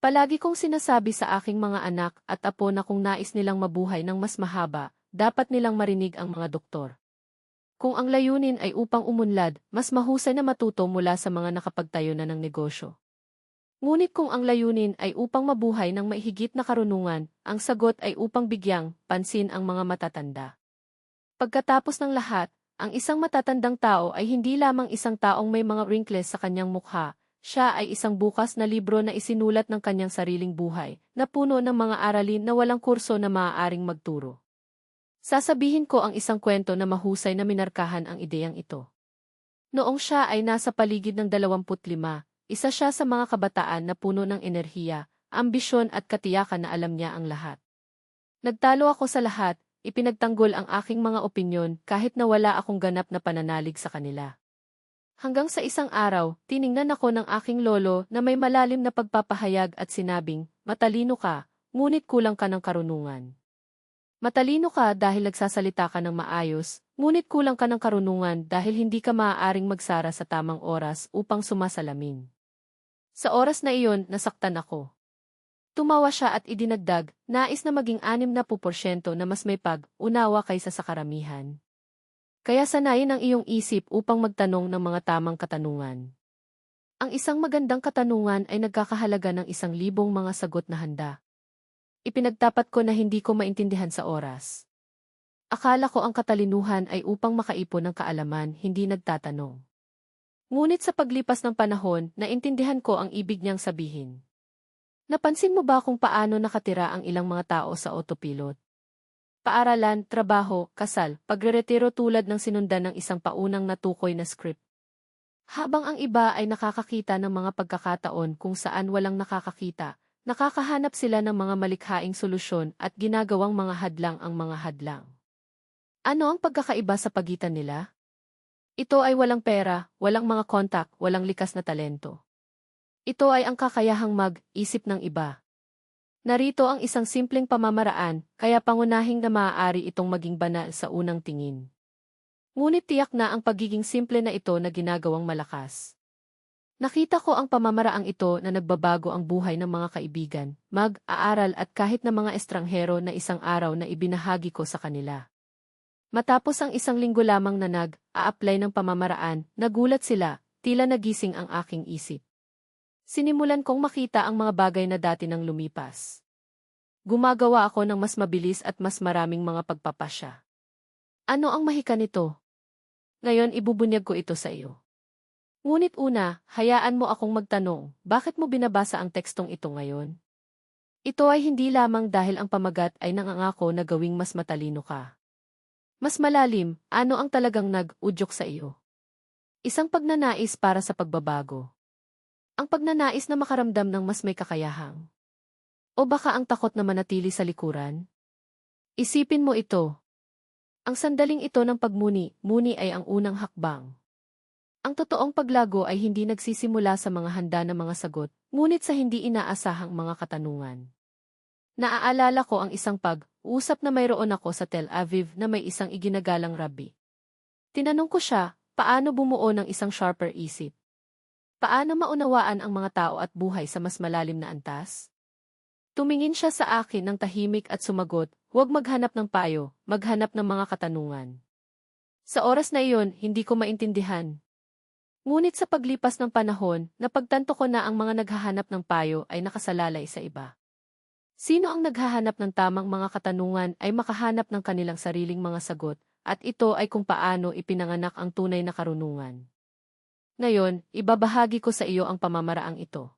Palagi kong sinasabi sa aking mga anak at apo na kung nais nilang mabuhay ng mas mahaba, dapat nilang marinig ang mga doktor. Kung ang layunin ay upang umunlad, mas mahusay na matuto mula sa mga nakapagtayo na ng negosyo. Ngunit kung ang layunin ay upang mabuhay ng maihigit na karunungan, ang sagot ay upang bigyang pansin ang mga matatanda. Pagkatapos ng lahat, ang isang matatandang tao ay hindi lamang isang taong may mga wrinkles sa kanyang mukha, siya ay isang bukas na libro na isinulat ng kanyang sariling buhay, na puno ng mga aralin na walang kurso na maaaring magturo. Sasabihin ko ang isang kwento na mahusay na minarkahan ang ideyang ito. Noong siya ay nasa paligid ng 25, isa siya sa mga kabataan na puno ng enerhiya, ambisyon at katiyakan na alam niya ang lahat. Nagtalo ako sa lahat, ipinagtanggol ang aking mga opinyon kahit na wala akong ganap na pananalig sa kanila. Hanggang sa isang araw, tiningnan ako ng aking lolo na may malalim na pagpapahayag at sinabing, matalino ka, ngunit kulang ka ng karunungan. Matalino ka dahil nagsasalita ka ng maayos, ngunit kulang ka ng karunungan dahil hindi ka maaaring magsara sa tamang oras upang sumasalamin. Sa oras na iyon, nasaktan ako. Tumawa siya at idinagdag, nais na maging 60% na mas may pag-unawa kaysa sa karamihan. Kaya sanayin ang iyong isip upang magtanong ng mga tamang katanungan. Ang isang magandang katanungan ay nagkakahalaga ng isang libong mga sagot na handa. Ipinagtapat ko na hindi ko maintindihan sa oras. Akala ko ang katalinuhan ay upang makaipon ng kaalaman, hindi nagtatanong. Ngunit sa paglipas ng panahon, naintindihan ko ang ibig niyang sabihin. Napansin mo ba kung paano nakatira ang ilang mga tao sa autopilot? Paaralan, trabaho, kasal, pagreretiro tulad ng sinundan ng isang paunang natukoy na script. Habang ang iba ay nakakakita ng mga pagkakataon kung saan walang nakakakita, nakakahanap sila ng mga malikhaing solusyon at ginagawang mga hadlang ang mga hadlang. Ano ang pagkakaiba sa pagitan nila? Ito ay walang pera, walang mga kontak, walang likas na talento. Ito ay ang kakayahang mag-isip ng iba. Narito ang isang simpleng pamamaraan, kaya pangunahing na maaari itong maging banal sa unang tingin. Ngunit tiyak na ang pagiging simple na ito na ginagawang malakas. Nakita ko ang pamamaraang ito na nagbabago ang buhay ng mga kaibigan, mag-aaral at kahit na mga estranghero na isang araw na ibinahagi ko sa kanila. Matapos ang isang linggo lamang na nag-a-apply ng pamamaraan, nagulat sila, tila nagising ang aking isip. Sinimulan kong makita ang mga bagay na dati nang lumipas. Gumagawa ako ng mas mabilis at mas maraming mga pagpapasya. Ano ang mahika nito? Ngayon ibubunyag ko ito sa iyo. Ngunit una, hayaan mo akong magtanong, bakit mo binabasa ang tekstong ito ngayon? Ito ay hindi lamang dahil ang pamagat ay nangangako na gawing mas matalino ka. Mas malalim, ano ang talagang nag-udyok sa iyo? Isang pagnanais para sa pagbabago. Ang pagnanais na makaramdam ng mas may kakayahang. O baka ang takot na manatili sa likuran? Isipin mo ito. Ang sandaling ito ng pagmuni, muni ay ang unang hakbang. Ang totoong paglago ay hindi nagsisimula sa mga handa na mga sagot, ngunit sa hindi inaasahang mga katanungan. Naaalala ko ang isang pag-usap na mayroon ako sa Tel Aviv na may isang iginagalang rabbi. Tinanong ko siya, paano bumuo ng isang sharper isip? Paano maunawaan ang mga tao at buhay sa mas malalim na antas? Tumingin siya sa akin ng tahimik at sumagot, huwag maghanap ng payo, maghanap ng mga katanungan. Sa oras na iyon, hindi ko maintindihan. Ngunit sa paglipas ng panahon, napagtanto ko na ang mga naghahanap ng payo ay nakasalalay sa iba. Sino ang naghahanap ng tamang mga katanungan ay makahanap ng kanilang sariling mga sagot, at ito ay kung paano ipinanganak ang tunay na karunungan. Ngayon, ibabahagi ko sa iyo ang pamamaraang ito.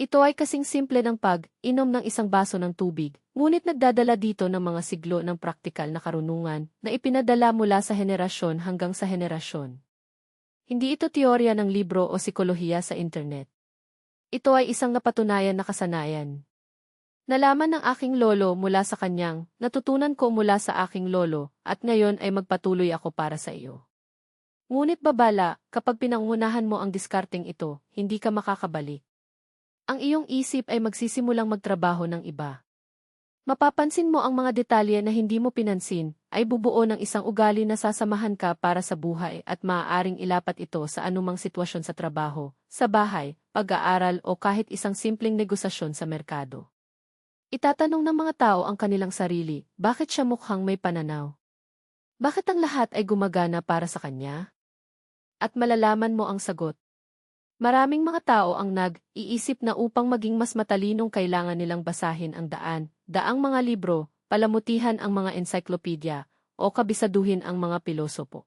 Ito ay kasing simple ng pag-inom ng isang baso ng tubig, ngunit nagdadala dito ng mga siglo ng praktikal na karunungan na ipinadala mula sa henerasyon hanggang sa henerasyon. Hindi ito teorya ng libro o sikolohiya sa internet. Ito ay isang napatunayan na kasanayan. Nalaman ng aking lolo mula sa kanyang, natutunan ko mula sa aking lolo, at ngayon ay magpatuloy ako para sa iyo. Ngunit babala, kapag pinangunahan mo ang diskarteng ito, hindi ka makakabalik. Ang iyong isip ay magsisimulang magtrabaho ng iba. Mapapansin mo ang mga detalye na hindi mo pinansin, ay bubuo ng isang ugali na sasamahan ka para sa buhay at maaaring ilapat ito sa anumang sitwasyon sa trabaho, sa bahay, pag-aaral o kahit isang simpleng negosasyon sa merkado. Itatanong ng mga tao ang kanilang sarili, bakit siya mukhang may pananaw? Bakit ang lahat ay gumagana para sa kanya? At malalaman mo ang sagot. Maraming mga tao ang nag-iisip na upang maging mas matalinong kailangan nilang basahin ang daan, daang mga libro, palamutihan ang mga encyclopedia, o kabisaduhin ang mga pilosopo.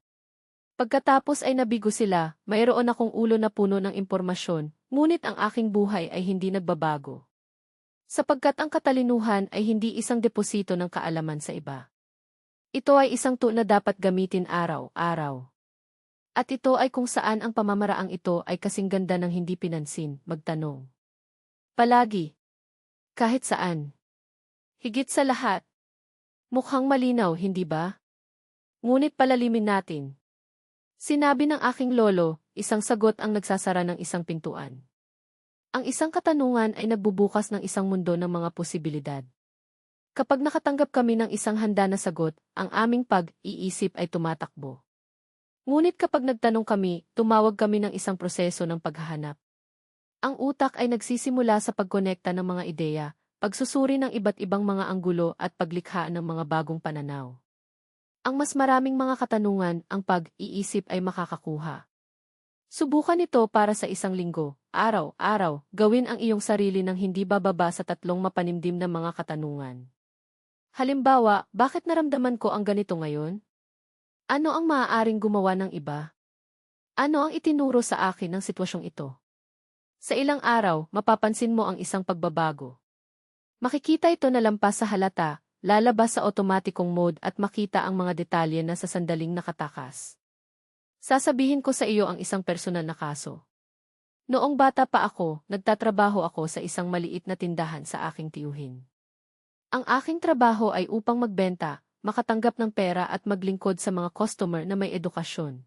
Pagkatapos ay nabigo sila, mayroon akong ulo na puno ng impormasyon, ngunit ang aking buhay ay hindi nagbabago. Sapagkat ang katalinuhan ay hindi isang deposito ng kaalaman sa iba. Ito ay isang to na dapat gamitin araw-araw. At ito ay kung saan ang pamamaraang ito ay kasing ganda ng hindi pinansin, magtanong. Palagi. Kahit saan. Higit sa lahat. Mukhang malinaw, hindi ba? Ngunit palalimin natin. Sinabi ng aking lolo, isang sagot ang nagsasara ng isang pintuan. Ang isang katanungan ay nagbubukas ng isang mundo ng mga posibilidad. Kapag nakatanggap kami ng isang handa na sagot, ang aming pag-iisip ay tumatakbo. Ngunit kapag nagtanong kami, tumawag kami ng isang proseso ng paghahanap. Ang utak ay nagsisimula sa pagkonekta ng mga ideya, pagsusuri ng iba't ibang mga anggulo at paglikha ng mga bagong pananaw. Ang mas maraming mga katanungan ang pag-iisip ay makakakuha. Subukan ito para sa isang linggo, araw-araw, gawin ang iyong sarili ng hindi bababa sa tatlong mapanimdim na mga katanungan. Halimbawa, bakit naramdaman ko ang ganito ngayon? Ano ang maaaring gumawa ng iba? Ano ang itinuro sa akin ng sitwasyong ito? Sa ilang araw, mapapansin mo ang isang pagbabago. Makikita ito na lampas sa halata, lalabas sa otomatikong mode at makita ang mga detalye na sa sandaling nakatakas. Sasabihin ko sa iyo ang isang personal na kaso. Noong bata pa ako, nagtatrabaho ako sa isang maliit na tindahan sa aking tiyuhin. Ang aking trabaho ay upang magbenta, makatanggap ng pera at maglingkod sa mga customer na may edukasyon.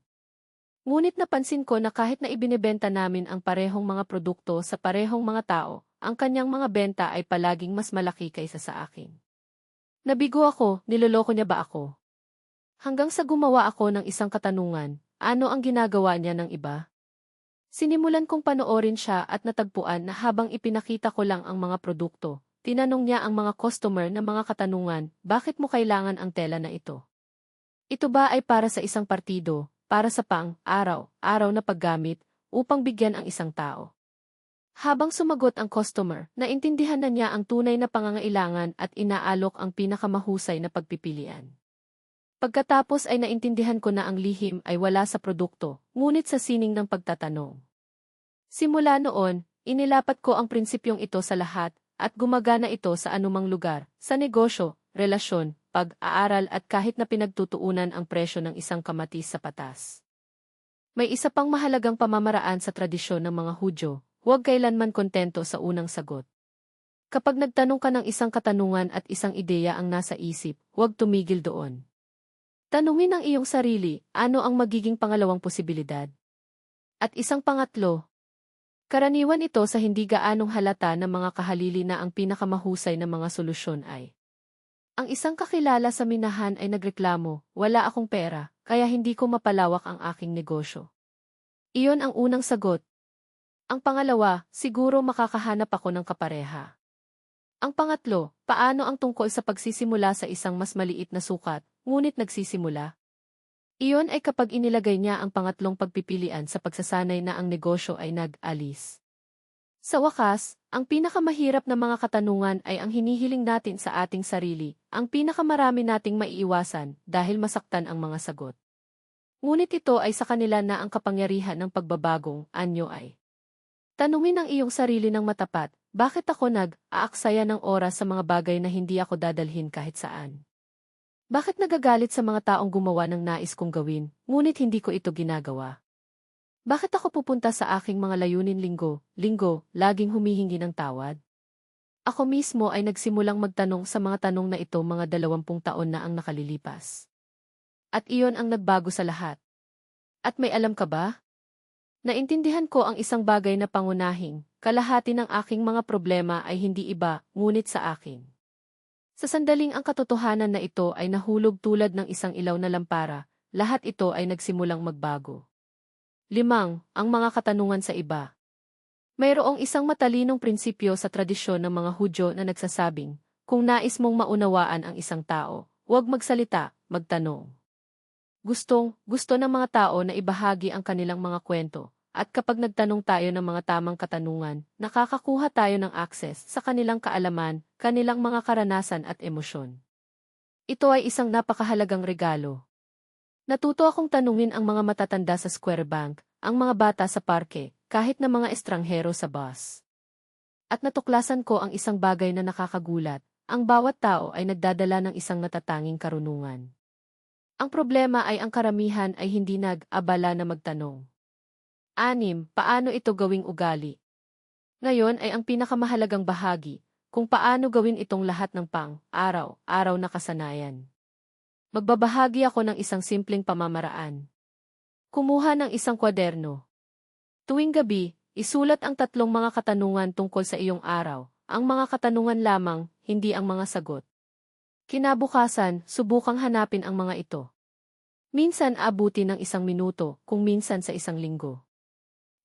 Ngunit napansin ko na kahit na ibinebenta namin ang parehong mga produkto sa parehong mga tao, ang kanyang mga benta ay palaging mas malaki kaysa sa akin. Nabigo ako, niloloko niya ba ako? Hanggang sa gumawa ako ng isang katanungan, ano ang ginagawa niya ng iba? Sinimulan kong panoorin siya at natagpuan na habang ipinakita ko lang ang mga produkto, Tinanong niya ang mga customer na mga katanungan, bakit mo kailangan ang tela na ito? Ito ba ay para sa isang partido, para sa pang, araw, araw na paggamit, upang bigyan ang isang tao? Habang sumagot ang customer, naintindihan na niya ang tunay na pangangailangan at inaalok ang pinakamahusay na pagpipilian. Pagkatapos ay naintindihan ko na ang lihim ay wala sa produkto, ngunit sa sining ng pagtatanong. Simula noon, inilapat ko ang prinsipyong ito sa lahat, at gumagana ito sa anumang lugar, sa negosyo, relasyon, pag-aaral at kahit na pinagtutuunan ang presyo ng isang kamatis sa patas. May isa pang mahalagang pamamaraan sa tradisyon ng mga Hudyo, huwag kailanman kontento sa unang sagot. Kapag nagtanong ka ng isang katanungan at isang ideya ang nasa isip, huwag tumigil doon. Tanungin ang iyong sarili, ano ang magiging pangalawang posibilidad? At isang pangatlo, Karaniwan ito sa hindi gaanong halata ng mga kahalili na ang pinakamahusay na mga solusyon ay Ang isang kakilala sa minahan ay nagreklamo, wala akong pera, kaya hindi ko mapalawak ang aking negosyo. Iyon ang unang sagot. Ang pangalawa, siguro makakahanap ako ng kapareha. Ang pangatlo, paano ang tungkol sa pagsisimula sa isang mas maliit na sukat, ngunit nagsisimula? Iyon ay kapag inilagay niya ang pangatlong pagpipilian sa pagsasanay na ang negosyo ay nag-alis. Sa wakas, ang pinakamahirap na mga katanungan ay ang hinihiling natin sa ating sarili, ang pinakamarami nating maiiwasan dahil masaktan ang mga sagot. Ngunit ito ay sa kanila na ang kapangyarihan ng pagbabagong anyo ay. Tanungin ang iyong sarili ng matapat, bakit ako nag-aaksaya ng oras sa mga bagay na hindi ako dadalhin kahit saan? Bakit nagagalit sa mga taong gumawa ng nais kong gawin, ngunit hindi ko ito ginagawa? Bakit ako pupunta sa aking mga layunin linggo, linggo, laging humihingi ng tawad? Ako mismo ay nagsimulang magtanong sa mga tanong na ito mga dalawampung taon na ang nakalilipas. At iyon ang nagbago sa lahat. At may alam ka ba? Naintindihan ko ang isang bagay na pangunahing, kalahati ng aking mga problema ay hindi iba, ngunit sa akin. Sa sandaling ang katotohanan na ito ay nahulog tulad ng isang ilaw na lampara, lahat ito ay nagsimulang magbago. Limang, ang mga katanungan sa iba. Mayroong isang matalinong prinsipyo sa tradisyon ng mga Hudyo na nagsasabing, kung nais mong maunawaan ang isang tao, huwag magsalita, magtanong. Gustong, gusto ng mga tao na ibahagi ang kanilang mga kwento, at kapag nagtanong tayo ng mga tamang katanungan, nakakakuha tayo ng access sa kanilang kaalaman, kanilang mga karanasan at emosyon. Ito ay isang napakahalagang regalo. Natuto akong tanungin ang mga matatanda sa Square Bank, ang mga bata sa parke, kahit na mga estranghero sa bus. At natuklasan ko ang isang bagay na nakakagulat, ang bawat tao ay nagdadala ng isang natatanging karunungan. Ang problema ay ang karamihan ay hindi nag-abala na magtanong. Anim, paano ito gawing ugali? Ngayon ay ang pinakamahalagang bahagi, kung paano gawin itong lahat ng pang, araw, araw na kasanayan. Magbabahagi ako ng isang simpleng pamamaraan. Kumuha ng isang kwaderno. Tuwing gabi, isulat ang tatlong mga katanungan tungkol sa iyong araw, ang mga katanungan lamang, hindi ang mga sagot. Kinabukasan, subukang hanapin ang mga ito. Minsan abuti ng isang minuto, kung minsan sa isang linggo.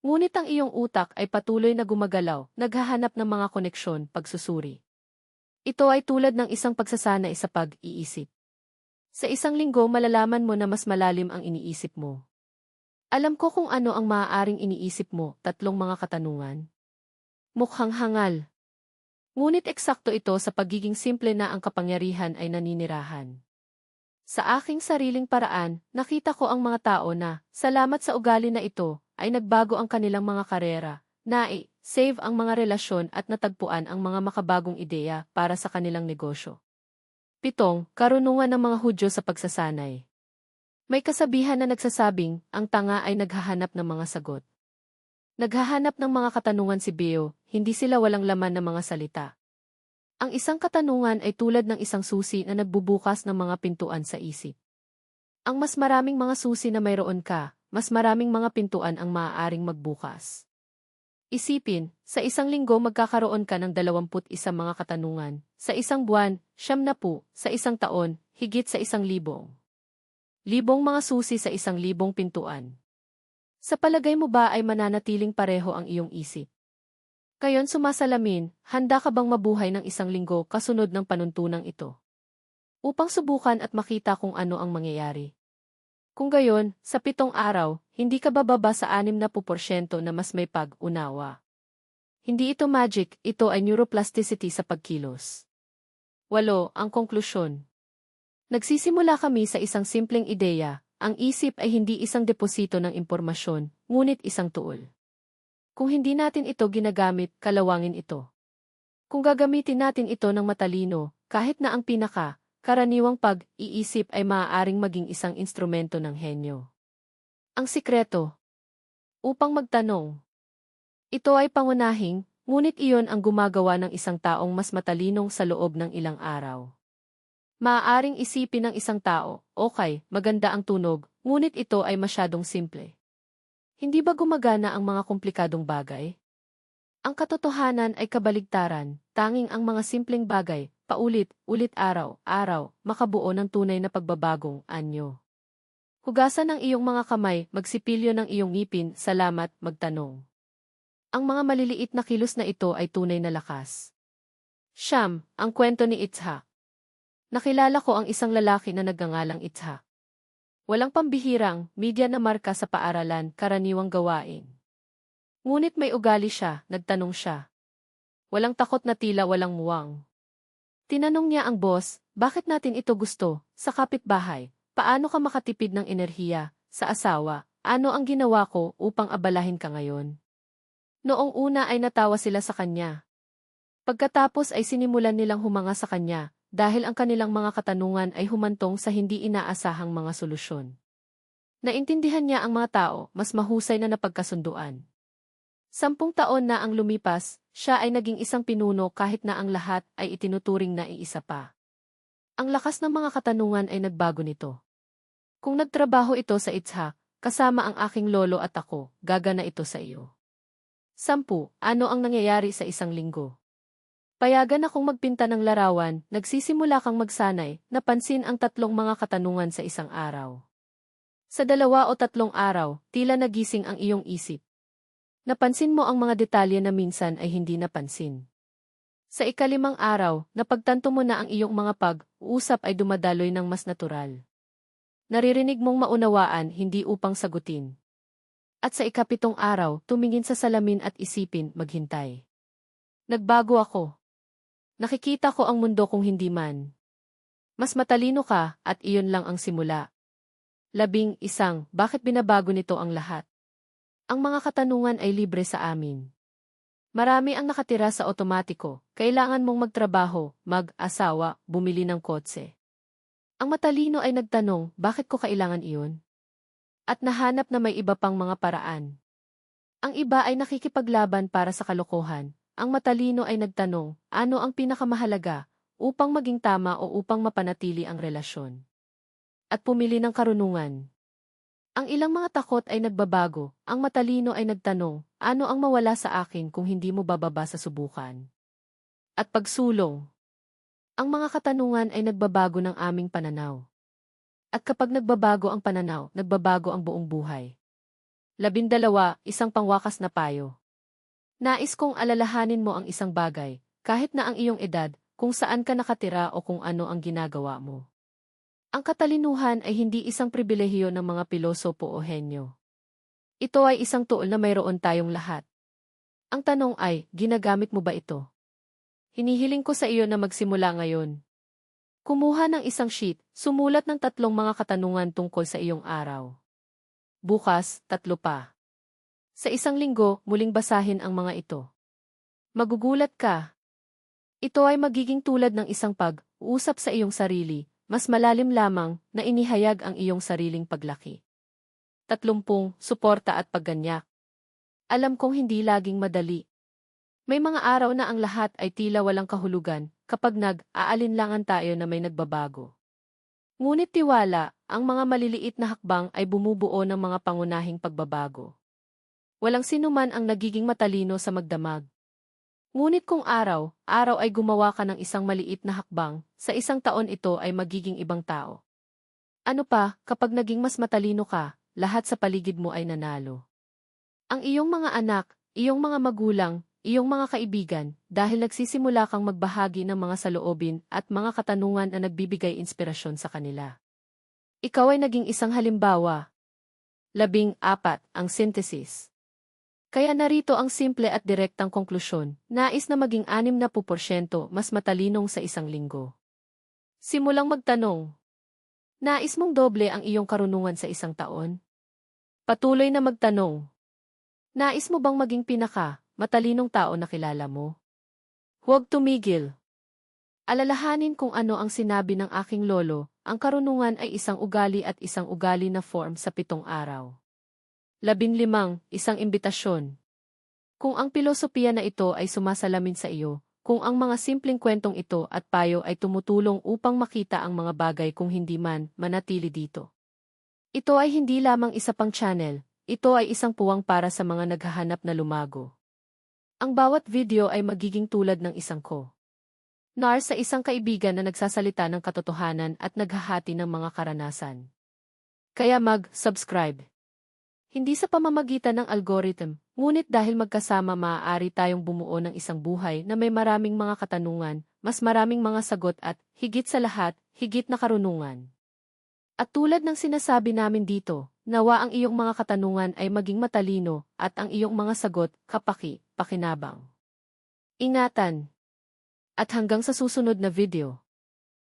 Ngunit ang iyong utak ay patuloy na gumagalaw, naghahanap ng mga koneksyon, pagsusuri. Ito ay tulad ng isang pagsasanay sa pag-iisip. Sa isang linggo malalaman mo na mas malalim ang iniisip mo. Alam ko kung ano ang maaaring iniisip mo, tatlong mga katanungan. Mukhang hangal. Ngunit eksakto ito sa pagiging simple na ang kapangyarihan ay naninirahan. Sa aking sariling paraan, nakita ko ang mga tao na, salamat sa ugali na ito, ay nagbago ang kanilang mga karera, na save ang mga relasyon at natagpuan ang mga makabagong ideya para sa kanilang negosyo. Pitong, karunungan ng mga Hudyo sa pagsasanay. May kasabihan na nagsasabing, ang tanga ay naghahanap ng mga sagot. Naghahanap ng mga katanungan si Beo, hindi sila walang laman ng mga salita. Ang isang katanungan ay tulad ng isang susi na nagbubukas ng mga pintuan sa isip. Ang mas maraming mga susi na mayroon ka, mas maraming mga pintuan ang maaaring magbukas. Isipin, sa isang linggo magkakaroon ka ng 21 mga katanungan, sa isang buwan, siyam na po, sa isang taon, higit sa isang libong. Libong mga susi sa isang libong pintuan. Sa palagay mo ba ay mananatiling pareho ang iyong isip? Kayon sumasalamin, handa ka bang mabuhay ng isang linggo kasunod ng panuntunang ito? Upang subukan at makita kung ano ang mangyayari. Kung gayon, sa pitong araw, hindi ka bababa sa 60% na mas may pag-unawa. Hindi ito magic, ito ay neuroplasticity sa pagkilos. Walo, ang konklusyon. Nagsisimula kami sa isang simpleng ideya, ang isip ay hindi isang deposito ng impormasyon, ngunit isang tuol. Kung hindi natin ito ginagamit, kalawangin ito. Kung gagamitin natin ito ng matalino, kahit na ang pinaka, karaniwang pag-iisip ay maaaring maging isang instrumento ng henyo. Ang sikreto. Upang magtanong. Ito ay pangunahing, ngunit iyon ang gumagawa ng isang taong mas matalinong sa loob ng ilang araw. Maaaring isipin ng isang tao, okay, maganda ang tunog, ngunit ito ay masyadong simple. Hindi ba gumagana ang mga komplikadong bagay? Ang katotohanan ay kabaligtaran, tanging ang mga simpleng bagay, paulit, ulit araw, araw, makabuo ng tunay na pagbabagong anyo. Hugasan ang iyong mga kamay, magsipilyo ng iyong ngipin, salamat, magtanong. Ang mga maliliit na kilos na ito ay tunay na lakas. Siyam, ang kwento ni Itzhak. Nakilala ko ang isang lalaki na nagngangalang Itza. Walang pambihirang, media na marka sa paaralan, karaniwang gawain. Ngunit may ugali siya, nagtanong siya. Walang takot na tila walang muwang. Tinanong niya ang boss, bakit natin ito gusto, sa kapitbahay, paano ka makatipid ng enerhiya, sa asawa, ano ang ginawa ko upang abalahin ka ngayon? Noong una ay natawa sila sa kanya. Pagkatapos ay sinimulan nilang humanga sa kanya, dahil ang kanilang mga katanungan ay humantong sa hindi inaasahang mga solusyon. Naintindihan niya ang mga tao, mas mahusay na napagkasunduan. Sampung taon na ang lumipas, siya ay naging isang pinuno kahit na ang lahat ay itinuturing na iisa pa. Ang lakas ng mga katanungan ay nagbago nito. Kung nagtrabaho ito sa Itza, kasama ang aking lolo at ako, gagana ito sa iyo. Sampu, ano ang nangyayari sa isang linggo? Payagan akong magpinta ng larawan, nagsisimula kang magsanay, napansin ang tatlong mga katanungan sa isang araw. Sa dalawa o tatlong araw, tila nagising ang iyong isip. Napansin mo ang mga detalye na minsan ay hindi napansin. Sa ikalimang araw, napagtanto mo na ang iyong mga pag-uusap ay dumadaloy ng mas natural. Naririnig mong maunawaan hindi upang sagutin. At sa ikapitong araw, tumingin sa salamin at isipin, maghintay. Nagbago ako. Nakikita ko ang mundo kung hindi man. Mas matalino ka at iyon lang ang simula. Labing isang, bakit binabago nito ang lahat? Ang mga katanungan ay libre sa amin. Marami ang nakatira sa otomatiko, kailangan mong magtrabaho, mag-asawa, bumili ng kotse. Ang matalino ay nagtanong, bakit ko kailangan iyon? At nahanap na may iba pang mga paraan. Ang iba ay nakikipaglaban para sa kalokohan. Ang matalino ay nagtanong, ano ang pinakamahalaga, upang maging tama o upang mapanatili ang relasyon. At pumili ng karunungan. Ang ilang mga takot ay nagbabago, ang matalino ay nagtanong, ano ang mawala sa akin kung hindi mo bababa sa subukan? At pagsulong. Ang mga katanungan ay nagbabago ng aming pananaw. At kapag nagbabago ang pananaw, nagbabago ang buong buhay. Labindalawa, isang pangwakas na payo. Nais kong alalahanin mo ang isang bagay, kahit na ang iyong edad, kung saan ka nakatira o kung ano ang ginagawa mo. Ang katalinuhan ay hindi isang pribilehiyo ng mga pilosopo o henyo. Ito ay isang tuol na mayroon tayong lahat. Ang tanong ay, ginagamit mo ba ito? Hinihiling ko sa iyo na magsimula ngayon. Kumuha ng isang sheet, sumulat ng tatlong mga katanungan tungkol sa iyong araw. Bukas, tatlo pa. Sa isang linggo, muling basahin ang mga ito. Magugulat ka. Ito ay magiging tulad ng isang pag-uusap sa iyong sarili, mas malalim lamang na inihayag ang iyong sariling paglaki. Tatlumpung, suporta at pagganyak. Alam kong hindi laging madali. May mga araw na ang lahat ay tila walang kahulugan kapag nag-aalinlangan tayo na may nagbabago. Ngunit tiwala, ang mga maliliit na hakbang ay bumubuo ng mga pangunahing pagbabago. Walang sinuman ang nagiging matalino sa magdamag. Ngunit kung araw, araw ay gumawa ka ng isang maliit na hakbang, sa isang taon ito ay magiging ibang tao. Ano pa, kapag naging mas matalino ka, lahat sa paligid mo ay nanalo. Ang iyong mga anak, iyong mga magulang, iyong mga kaibigan, dahil nagsisimula kang magbahagi ng mga saloobin at mga katanungan na nagbibigay inspirasyon sa kanila. Ikaw ay naging isang halimbawa. Labing apat, ang synthesis. Kaya narito ang simple at direktang konklusyon, nais na maging 60% mas matalinong sa isang linggo. Simulang magtanong. Nais mong doble ang iyong karunungan sa isang taon? Patuloy na magtanong. Nais mo bang maging pinaka, matalinong tao na kilala mo? Huwag tumigil. Alalahanin kung ano ang sinabi ng aking lolo, ang karunungan ay isang ugali at isang ugali na form sa pitong araw. Labinlimang, isang imbitasyon. Kung ang pilosopiya na ito ay sumasalamin sa iyo, kung ang mga simpleng kwentong ito at payo ay tumutulong upang makita ang mga bagay kung hindi man manatili dito. Ito ay hindi lamang isa pang channel, ito ay isang puwang para sa mga naghahanap na lumago. Ang bawat video ay magiging tulad ng isang ko. Nar sa isang kaibigan na nagsasalita ng katotohanan at naghahati ng mga karanasan. Kaya mag-subscribe. Hindi sa pamamagitan ng algorithm, ngunit dahil magkasama maaari tayong bumuo ng isang buhay na may maraming mga katanungan, mas maraming mga sagot at, higit sa lahat, higit na karunungan. At tulad ng sinasabi namin dito, nawa ang iyong mga katanungan ay maging matalino at ang iyong mga sagot, kapaki, pakinabang. Ingatan! At hanggang sa susunod na video.